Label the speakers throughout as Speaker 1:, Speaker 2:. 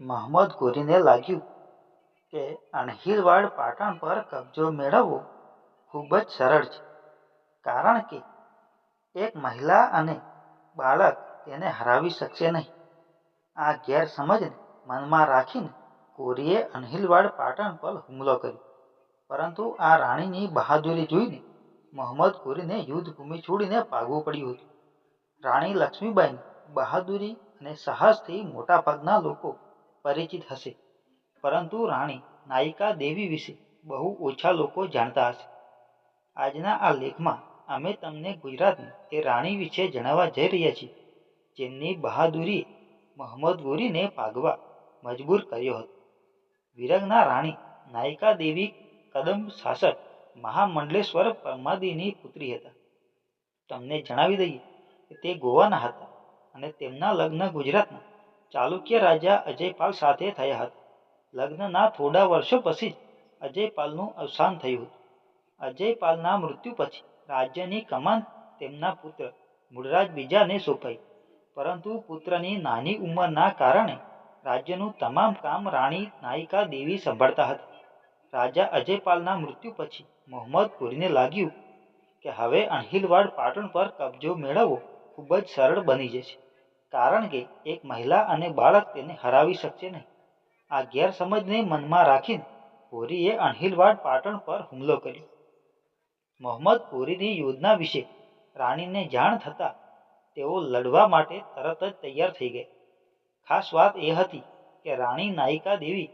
Speaker 1: મહંમદ ગોરીને લાગ્યું કે અણહિલવાડ પાટણ પર કબજો મેળવવો ખૂબ જ સરળ છે. કારણ કે એક મહિલા અને બાળક તેને હરાવી શકશે નહીં. આ ગેરસમજને મનમાં રાખીને કોરીએ અણહિલવાડ પાટણ પર હુમલો કર્યો. પરંતુ આ રાણીની બહાદુરી જોઈને મોહમ્મદ કોરીને યુદ્ધભૂમિ છોડીને ભાગવું પડ્યું હતું. રાણી લક્ષ્મીબાઈની બહાદુરી અને સાહસથી મોટાભાગના લોકો પરિચિત હશે. પરંતુ રાણી નાયિકા દેવી વિશે બહુ ઓછા લોકો જાણતા હશે. આજના આ લેખમાં અમે તમને ગુજરાતની તે રાણી વિશે જણાવવા જઈ રહ્યા છીએ. જેમની બહાદુરીએ મહંમદ ગોરીને ભાગવા મજબૂર કર્યો હતો. વિરગના રાણી નાયિકા દેવી કદમ શાસક મહામંડલેશ્વર પરમાદિની પુત્રી હતા. તમને જણાવી દઈએ કે તે ગોવાના હતા અને તેમના લગ્ન ગુજરાતના ચાલુક્ય રાજા અજયપાલ સાથે થયા હતા. લગ્નના થોડા વર્ષો પછી જ અજયપાલનું અવસાન થયું હતું. અજયપાલના મૃત્યુ પછી રાજ્યની કમાન તેમના પુત્ર મૂળરાજ બીજાને સોંપાઈ. પરંતુ પુત્રની નાની ઉંમરના કારણે રાજ્યનું તમામ કામ રાણી નાયિકા દેવી સંભાળતા હતા. રાજા અજયપાલના મૃત્યુ પછી મોહમ્મદ ઘોરીને લાગ્યું કે હવે અણહિલવાડ પાટણ પર કબજો મેળવવો ખૂબ જ સરળ બની જશે. કારણ કે એક મહિલા અને બાળક તેને હરાવી શકશે નહીં. આ ગેરસમજને મનમાં રાખીને ઘોરીએ અણહિલવાડ પાટણ પર હુમલો કર્યો. મોહમ્મદ કોરીની યોજના વિશે રાણીને જાણ થતાં તેઓ લડવા માટે તરત જ તૈયાર થઈ ગયા. ખાસ વાત એ હતી કે રાણી નાયિકા દેવી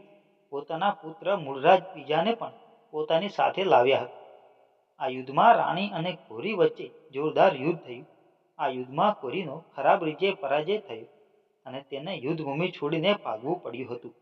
Speaker 1: પોતાના પુત્ર મૂળરાજ બીજાને પણ પોતાની સાથે લાવ્યા હતા. આ યુદ્ધમાં રાણી અને ઘોરી વચ્ચે જોરદાર યુદ્ધ થયું. આ યુદ્ધમાં કોરીનો ખરાબ રીતે પરાજય થયો અને તેને યુદ્ધભૂમિ છોડીને ભાગવું પડ્યું હતું.